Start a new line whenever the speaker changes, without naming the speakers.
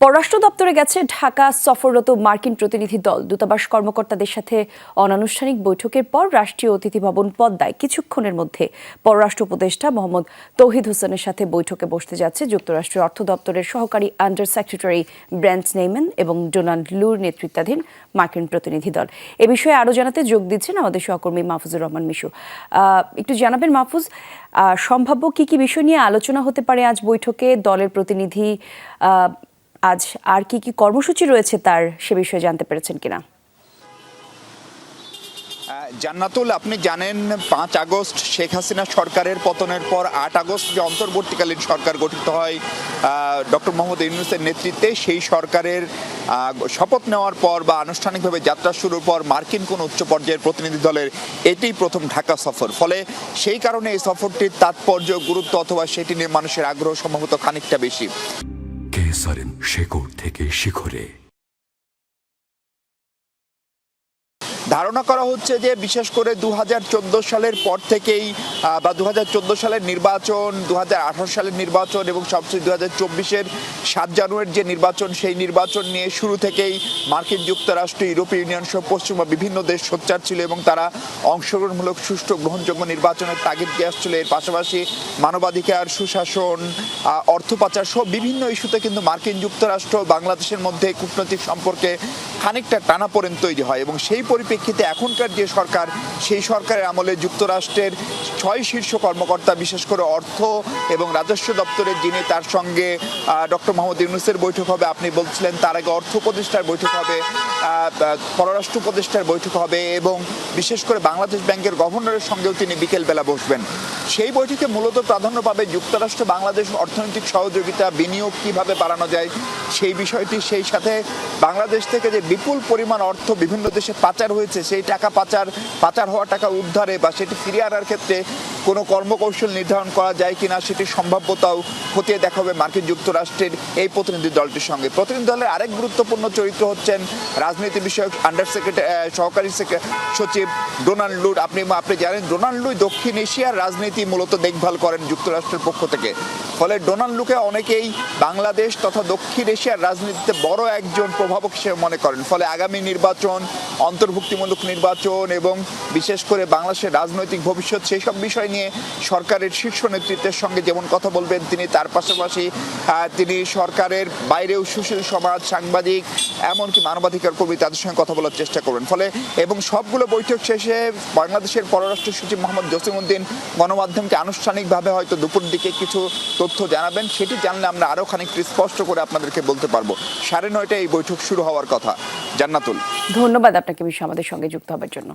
পররাষ্ট্র দপ্তরে গেছে ঢাকা সফররত মার্কিন প্রতিনিধি দল। দূতাবাস কর্মকর্তাদের সাথে অনানুষ্ঠানিক বৈঠকের পর রাষ্ট্রীয় অতিথি ভবন পদ্মায় কিছুক্ষণের মধ্যে পররাষ্ট্র উপদেষ্টা মোহাম্মদ তৌহিদ হোসেনের সাথে বৈঠকে বসতে যাচ্ছে যুক্তরাষ্ট্রের অর্থ দপ্তরের সহকারী আন্ডার সেক্রেটারি ব্র্যান্ট নেইম্যান এবং ডোনাল্ড লুর নেতৃত্বাধীন মার্কিন প্রতিনিধি দল। এ বিষয়ে আরও জানাতে যোগ দিচ্ছেন আমাদের সহকর্মী মাহফুজুর রহমান মিশু। একটু জানাবেন মাহফুজ সম্ভাব্য কি কি বিষয় নিয়ে আলোচনা হতে পারে আজ বৈঠকে? দলের প্রতিনিধি আজ আর কি কি কর্মসূচি রয়েছে তার সে বিষয়ে জানতে পেরেছেন কিনা?
জান্নাতুল, আপনি জানেন পাঁচ আগস্ট শেখ হাসিনা সরকারের পতনের পর আট আগস্ট যে অন্তর্বর্তীকালীন সরকার গঠিত হয় ডক্টর মোহাম্মদ ইউনুসের নেতৃত্বে সেই সরকারের শপথ নেওয়ার পর বা আনুষ্ঠানিকভাবে যাত্রা শুরুর পর মার্কিন কোন উচ্চ পর্যায়ের প্রতিনিধি দলের এটাই প্রথম ঢাকা সফর। ফলে সেই কারণে এই সফরটির তাৎপর্য, গুরুত্ব অথবা সেটি নিয়ে মানুষের আগ্রহ সম্ভবত খানিকটা বেশি।
কেসারেন শেকড় থেকে শিখরে।
ধারণা করা হচ্ছে যে বিশেষ করে দু হাজার চোদ্দ সালের পর থেকেই বা দু হাজার চোদ্দ সালের নির্বাচন দু হাজার আঠারো সালের নির্বাচন এবং সবচেয়ে দু হাজার চব্বিশের সাত জানুয়ারির যে নির্বাচন, সেই নির্বাচন নিয়ে শুরু থেকেই মার্কিন যুক্তরাষ্ট্র, ইউরোপীয় ইউনিয়ন সহ পশ্চিমা বিভিন্ন দেশ সোচ্চার ছিল এবং তারা অংশগ্রহণমূলক সুষ্ঠু গ্রহণযোগ্য নির্বাচনের তাগিদ দিয়ে আসছিল। এর পাশাপাশি মানবাধিকার, সুশাসন অর্থ পাচার সহ বিভিন্ন ইস্যুতে কিন্তু মার্কিন যুক্তরাষ্ট্র বাংলাদেশের মধ্যে কূটনৈতিক সম্পর্কে খানিকটা টানাপোড়েন তৈরি হয় এবং সেই পরিপ্রেক্ষিতে এখনকার যে সরকার, সেই সরকারের আমলে যুক্তরাষ্ট্রের ছয় শীর্ষ কর্মকর্তা, বিশেষ করে অর্থ এবং রাজস্ব দপ্তরের যিনি তার সঙ্গে ডক্টর মোহাম্মদ ইউনুসের বৈঠক হবে, আপনি বলছিলেন তার আগে অর্থ উপদেষ্টার বৈঠক হবে পররাষ্ট্র উপদেষ্টার বৈঠক হবে এবং বিশেষ করে বাংলাদেশ ব্যাংকের গভর্নরের সঙ্গেও তিনি বিকেলবেলা বসবেন। সেই বৈঠকে মূলত প্রাধান্য পাবে যুক্তরাষ্ট্র, বাংলাদেশ অর্থনৈতিক সহযোগিতা, বিনিয়োগ কীভাবে বাড়ানো যায়, সেই বিষয়টি, সেই সাথে বাংলাদেশ থেকে যে বিপুল পরিমাণ অর্থ বিভিন্ন দেশে পাচার হয়েছে, সেই টাকা পাচার পাচার হওয়া টাকা উদ্ধারে বা সেটি ফিরিয়ে আনার ক্ষেত্রে কোনো কর্মকৌশল নির্ধারণ করা যায় কিনা সেটির সম্ভাব্যতাও খতিয়ে দেখা হবে মার্কিন যুক্তরাষ্ট্রের এই প্রতিনিধি দলটির সঙ্গে। প্রতিনিধি দলের আরেক গুরুত্বপূর্ণ চরিত্র হচ্ছেন রাজনীতি বিষয়ক আন্ডার সেক্রেটারি সহকারী সচিব ডোনাল্ড লুড। আপনি আপনি জানেন, ডোনাল্ড লুই দক্ষিণ এশিয়ার রাজনীতি মূলত দেখভাল করেন যুক্তরাষ্ট্রের পক্ষ থেকে। ফলে ডোনাল্ড লুকে অনেকেই বাংলাদেশ তথা দক্ষিণ এশিয়ার রাজনীতিতে বড় একজন প্রভাবক হিসেবে মনে করেন। ফলে আগামী নির্বাচন অন্তর্ভুক্তিমূলক নির্বাচন এবং বিশেষ করে বাংলাদেশের রাজনৈতিক ভবিষ্যৎ, সেই সব বিষয় নিয়ে সরকারের শীর্ষ নেতৃত্বের সঙ্গে যেমন কথা বলবেন তিনি, তার পাশাপাশি তিনি সরকারের বাইরেও সুশীল সমাজ, সাংবাদিক, এমনকি মানবাধিকার কর্মী তাদের সঙ্গে কথা বলার চেষ্টা করবেন। ফলে এবং সবগুলো বৈঠক শেষে বাংলাদেশের পররাষ্ট্র সচিব মোহাম্মদ জসিমউদ্দিন গণমাধ্যমকে আনুষ্ঠানিকভাবে হয়তো দুপুর দিকে কিছু তথ্য জানাবেন। সেটি জানলে আমরা আরও খানিকটা স্পষ্ট করে আপনাদেরকে বলতে পারব। সাড়ে নয়টায় এই বৈঠক শুরু হওয়ার কথা। জান্নাতুল।
ধন্যবাদ আপনাকে বিষয় আমাদের সঙ্গে যুক্ত হবার জন্য।